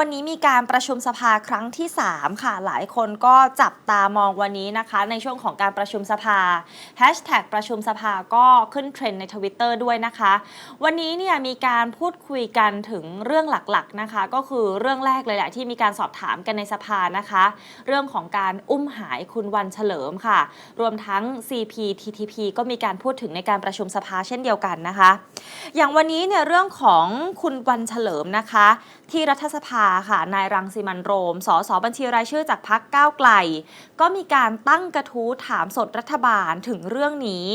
วันนี้มีการประชุมสภาครั้งที่ 3 ค่ะ หลายคนก็จับตามองวันนี้นะคะ ในช่วงของการประชุมสภาแฮชแท็กประชุมสภาก็ขึ้นเทรนด์ในทวิตเตอร์ด้วยนะคะ วันนี้เนี่ยมีการพูดคุยกันถึงเรื่องหลักๆนะคะ ก็คือเรื่องแรกเลยแหละที่มีการสอบถามกันในสภานะคะ เรื่องของการอุ้มหายคุณวันเฉลิมค่ะ รวมทั้ง CPTTP ก็มีการพูดถึงในการประชุมสภาเช่นเดียวกันนะคะ อย่างวันนี้เนี่ยเรื่องของคุณวันเฉลิมนะคะ ที่รัฐสภาค่ะ นายรังสิมันโรม สสบัญชีรายชื่อจากพักก้าวไกล ก็มีการตั้งกระทู้ถามสดรัฐบาลถึงเรื่องนี้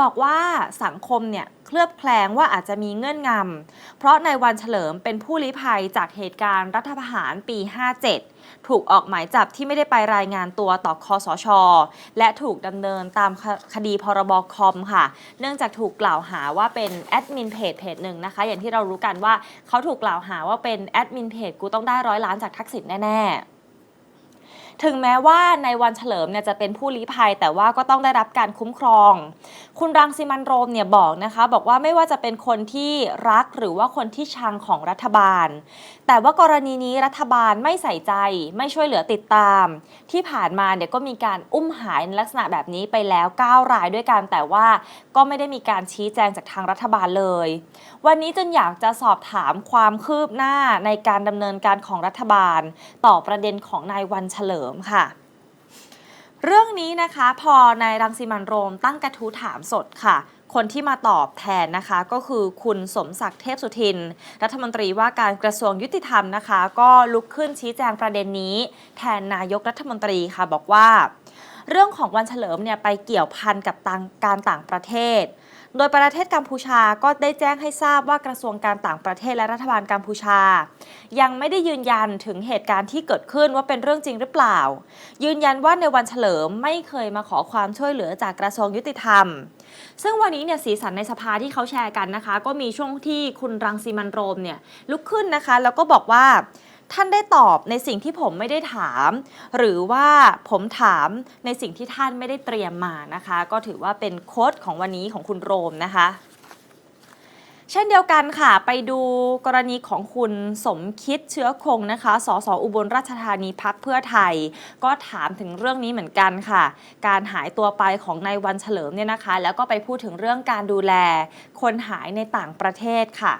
บอกว่าสังคมเนี่ยเคลือบแคลงว่าอาจจะมีเงื่อนงำเพราะนายวันเฉลิมเป็นผู้ลี้ภัยจากเหตุการณ์รัฐประหารปี 57 ถูกออกหมายจับที่ไม่ได้ไปรายงานตัวต่อคอสช และถูกดำเนินตามคคดีพรบคอมค่ะ เนื่องจากถูกกล่าวหาว่าเป็นแอดมินเพจเพจหนึ่งนะคะ อย่างที่เรารู้กันว่าเขาถูกกล่าวหาว่าเป็นแอดมินเพจกูต้องได้ร้อยล้านจากทักษิณแน่ๆถึงแม้ว่าในวันเฉลิมเนี่ยจะเป็นผู้ลี้ภัย แต่ว่าก็ต้องได้รับการคุ้มครอง คุณรังสิมันโรมเนี่ยบอกนะคะ บอกว่าไม่ว่าจะเป็นคนที่รักหรือว่าคนที่ชังของรัฐบาล แต่ว่ากรณีนี้รัฐบาลไม่ใส่ใจ ไม่ช่วยเหลือติดตาม ที่ผ่านมาเนี่ยก็มีการอุ้มหายในลักษณะแบบนี้ไปแล้ว 9 รายด้วยกัน แต่ว่าก็ไม่ได้มีการชี้แจงจากทางรัฐบาลเลย วันนี้จึงอยากจะสอบถามความคืบหน้าในการดำเนินการของรัฐบาล ต่อประเด็นของนายวันเฉลิมค่ะ เรื่องนี้นะคะพอนายรังสิมันโรมตั้งกระทู้ถามสดค่ะ คนที่มาตอบแทนนะคะ ก็คือคุณสมศักดิ์เทพสุทิน รัฐมนตรีว่าการกระทรวงยุติธรรมนะคะ ก็ลุกขึ้นชี้แจงประเด็นนี้ แทนนายกรัฐมนตรีค่ะบอกว่า เรื่องของวันเฉลิมเนี่ยไปเกี่ยวพันกับต่างการต่างประเทศ โดยประเทศกัมพูชาก็ได้แจ้งให้ทราบว่ากระทรวงการต่างประเทศและรัฐบาลกัมพูชา ยังไม่ได้ยืนยันถึงเหตุการณ์ที่เกิดขึ้นว่าเป็นเรื่องจริงหรือเปล่า ยืนยันว่าในวันเฉลิมไม่เคยมาขอความช่วยเหลือจากกระทรวงยุติธรรม ซึ่งวันนี้เนี่ยสีสันในสภาที่เขาแชร์กันนะคะ ก็มีช่วงที่คุณรังสีมันโรมเนี่ยลุกขึ้นนะคะ แล้วก็บอกว่า ท่านได้ตอบในสิ่งที่ผมไม่ได้ถาม หรือว่าผมถามในสิ่งที่ท่านไม่ได้เตรียมมานะคะ ก็ถือว่าเป็นโค้ดของวันนี้ของคุณโรมนะคะ เช่นเดียวกันค่ะ ไปดูกรณีของคุณสมคิดเชื้อคงนะคะ สสอุบลราชธานีพักเพื่อไทย ก็ถามถึงเรื่องนี้เหมือนกันค่ะ การหายตัวไปของนายวันเฉลิมเนี่ยนะคะ แล้วก็ไปพูดถึงเรื่องการดูแล คนหายในต่างประเทศค่ะ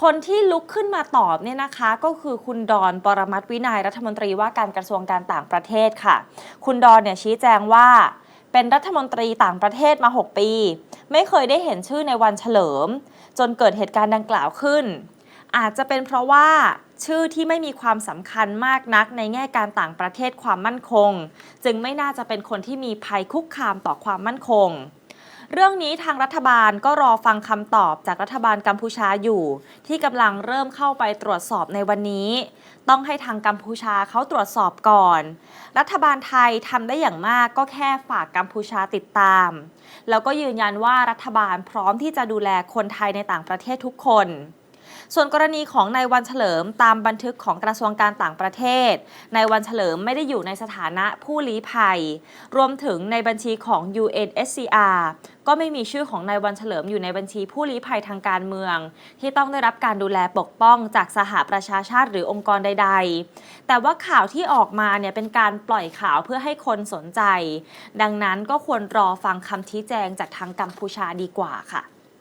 คนที่ลุกขึ้นมาตอบเนี่ยนะคะก็คือคุณดอนปรมัตถ์วินัยรัฐมนตรีว่าการกระทรวงการต่างประเทศค่ะ คุณดอนเนี่ยชี้แจงว่า เป็นรัฐมนตรีต่างประเทศมา 6 ปี ไม่เคยได้เห็นชื่อในวันเฉลิม จนเกิดเหตุการณ์ดังกล่าวขึ้น อาจจะเป็นเพราะว่าชื่อที่ไม่มีความสำคัญมากนักในแง่การต่างประเทศความมั่นคง จึงไม่น่าจะเป็นคนที่มีภัยคุกคามต่อความมั่นคง เรื่องนี้ทางรัฐบาลก็รอฟังคำตอบจากรัฐบาลกัมพูชาอยู่ ที่กำลังเริ่มเข้าไปตรวจสอบในวันนี้ ต้องให้ทางกัมพูชาเขาตรวจสอบก่อน รัฐบาลไทยทำได้อย่างมากก็แค่ฝากกัมพูชาติดตาม แล้วก็ยืนยันว่ารัฐบาลพร้อมที่จะดูแลคนไทยในต่างประเทศทุกคน ส่วนกรณีของนายวันเฉลิมตามบันทึกของกระทรวงการต่างประเทศนายวันเฉลิมไม่ได้อยู่ในสถานะผู้ลี้ภัย รวมถึงในบัญชีของ UNSCR ก็ไม่มีชื่อของนายวันเฉลิมอยู่ในบัญชีผู้ลี้ภัยทางการเมือง ที่ต้องได้รับการดูแลปกป้องจากสหประชาชาติหรือองค์กรใด ๆ แต่ว่าข่าวที่ออกมาเนี่ยเป็นการปล่อยข่าวเพื่อให้คนสนใจ ดังนั้นก็ควรรอฟังคำชี้แจงจากทางกัมพูชาดีกว่าค่ะ